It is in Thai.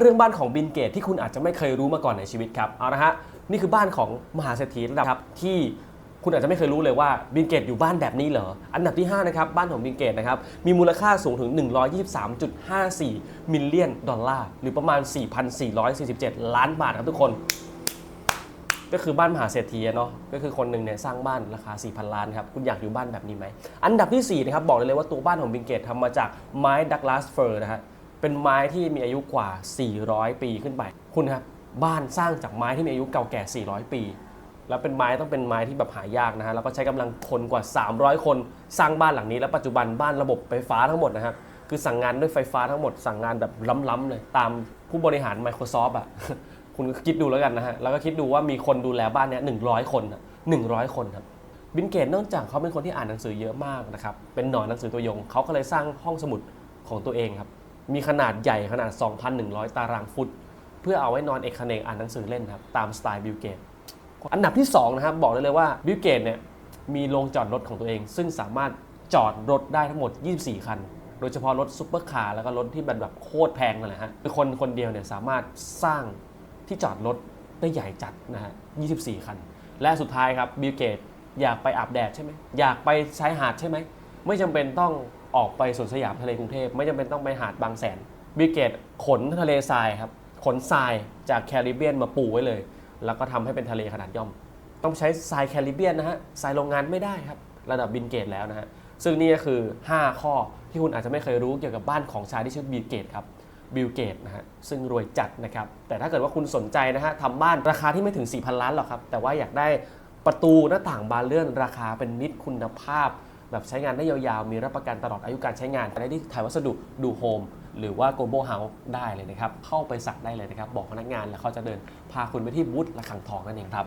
เรื่องบ้านของบินเกตที่คุณอาจจะไม่เคยรู้มาก่อนในชีวิตครับเอาละฮะนี่คือบ้านของมหาเศรษฐีระดับครับที่คุณอาจจะไม่เคยรู้เลยว่าบินเกตอยู่บ้านแบบนี้เหรอ อันดับที่ 5 นะครับ บ้านของบินเกตนะครับ มีมูลค่าสูงถึง 123.54 มิลเลียนดอลลาร์ หรือประมาณ 4,447 ล้านบาทครับทุกคน ก็คือบ้านมหาเศรษฐีเนาะ ก็คือคนหนึ่งเนี่ยสร้างบ้านราคา 4,000 ล้านครับ คุณอยากอยู่บ้านแบบนี้ไหม อันดับที่4นะครับ บอกเลยเลยว่าตัวบ้านของบิงเกตทำมาจากไม้ดักลาสเฟอร์นะฮะ เป็นไม้ที่มีอายุกว่า 400 ปีขึ้นไป คุณครับบ้านสร้างจากไม้ที่มีอายุเก่าแก่ 400 ปี แล้วเป็นไม้ต้องเป็นไม้ที่แบบหายากนะฮะแล้วก็ใช้กำลังคนกว่า 300 คนสร้างบ้านหลังนี้ แล้วปัจจุบันบ้านระบบไฟฟ้าทั้งหมดนะครับคือสั่งงานด้วยไฟฟ้าทั้งหมดสั่งงานแบบล้ำๆเลย ตามผู้บริหาร Microsoft อะคุณคิดดูแล้วกันนะฮะแล้วก็คิดดูว่ามีคนดูแลบ้านเนี้ยหนึ่งร้อยคนหนึ่งร้อยคนครับบินเกตเนื่องจากเขาเป็นคนที่อ่านหนังสือเยอะมากนะครับเป็นหนอนหนังสือตัวยงเขาก็เลยสร้างห้องสมุดของตัวเองครับ มีขนาดใหญ่ขนาด 2,100 ตารางฟุต เพื่อเอาไว้นอนเอกเขนกอ่านหนังสือเล่นครับ ตามสไตล์บิลเกตอันดับที่ 2 นะครับ บอกได้เลยว่าบิลเกตเนี่ยมีโรงจอดรถของตัวเอง ซึ่งสามารถจอดรถได้ทั้งหมด 24 คัน โดยเฉพาะรถซุปเปอร์คาร์แล้วก็รถที่แบบแบบโคตรแพงนั่นแหละฮะคือคนคนเดียวเนี่ยสามารถสร้างที่จอดรถได้ใหญ่จัดนะฮะ 24 คัน และสุดท้ายครับบิลเกตอยากไปอาบแดดใช่ไหมอยากไปชายหาดใช่ไหมไม่จำเป็นต้อง ออกไปสวนสยามทะเลกรุงเทพไม่จำเป็นต้องไปหาดบางแสนบิเกตขนทะเลทรายครับขนทรายจากแคริบเบียนมาปูไว้เลย แล้วก็ทำให้เป็นทะเลขนาดย่อม ต้องใช้ทรายแคริบเบียนนะฮะทรายโรงงานไม่ได้ครับ ระดับบิลเกตแล้วนะฮะซึ่งนี่ก็คือ 5 ข้อที่คุณอาจจะไม่เคยรู้เกี่ยวกับบ้านของชายที่ชื่อบิลเกตครับบิลเกตนะฮะซึ่งรวยจัดนะครับ แต่ถ้าเกิดว่าคุณสนใจนะฮะทำบ้านราคาที่ไม่ถึง 4,000 ล้านหรอกครับ แต่ว่าอยากได้ประตูหน้าต่างบานเลื่อนราคาเป็นมิตรคุณภาพ แบบใช้งานได้ยาวๆ มีรับประกันตลอดอายุการใช้งานได้ที่ไทยวัสดุดูโฮมหรือว่า global house ได้เลยนะครับ เข้าไปสั่งได้เลยนะครับ บอกพนักงานแล้วเขาจะเดินพาคุณไปที่บูธระฆังทองนั่นเองครับ